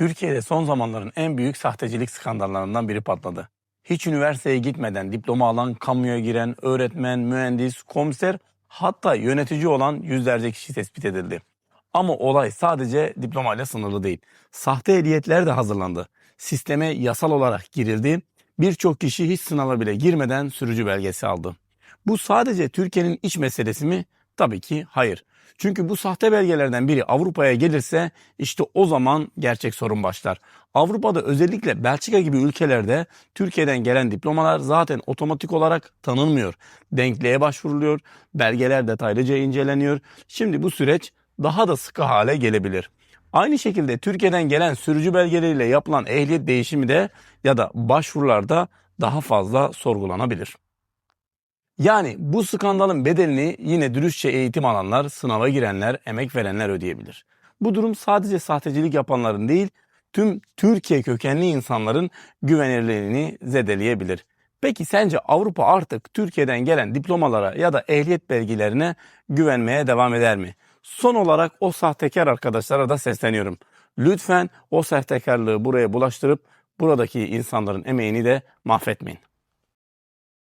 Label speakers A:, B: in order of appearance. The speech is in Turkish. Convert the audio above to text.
A: Türkiye'de son zamanların en büyük sahtecilik skandallarından biri patladı. Hiç üniversiteye gitmeden diploma alan, kamuya giren, öğretmen, mühendis, komiser hatta yönetici olan yüzlerce kişi tespit edildi. Ama olay sadece diplomayla sınırlı değil. Sahte ehliyetler de hazırlandı. Sisteme yasal olarak girildi. Birçok kişi hiç sınava bile girmeden sürücü belgesi aldı. Bu sadece Türkiye'nin iç meselesi mi? Tabii ki hayır. Çünkü bu sahte belgelerden biri Avrupa'ya gelirse işte o zaman gerçek sorun başlar. Avrupa'da özellikle Belçika gibi ülkelerde Türkiye'den gelen diplomalar zaten otomatik olarak tanınmıyor. Denkliğe başvuruluyor, belgeler detaylıca inceleniyor. Şimdi bu süreç daha da sıkı hale gelebilir. Aynı şekilde Türkiye'den gelen sürücü belgeleriyle yapılan ehliyet değişimi de ya da başvurularda daha fazla sorgulanabilir. Yani bu skandalın bedelini yine dürüstçe eğitim alanlar, sınava girenler, emek verenler ödeyebilir. Bu durum sadece sahtecilik yapanların değil, tüm Türkiye kökenli insanların güvenirliğini zedeleyebilir. Peki sence Avrupa artık Türkiye'den gelen diplomalara ya da ehliyet belgelerine güvenmeye devam eder mi? Son olarak o sahtekar arkadaşlara da sesleniyorum. Lütfen o sahtekarlığı buraya bulaştırıp buradaki insanların emeğini de mahvetmeyin.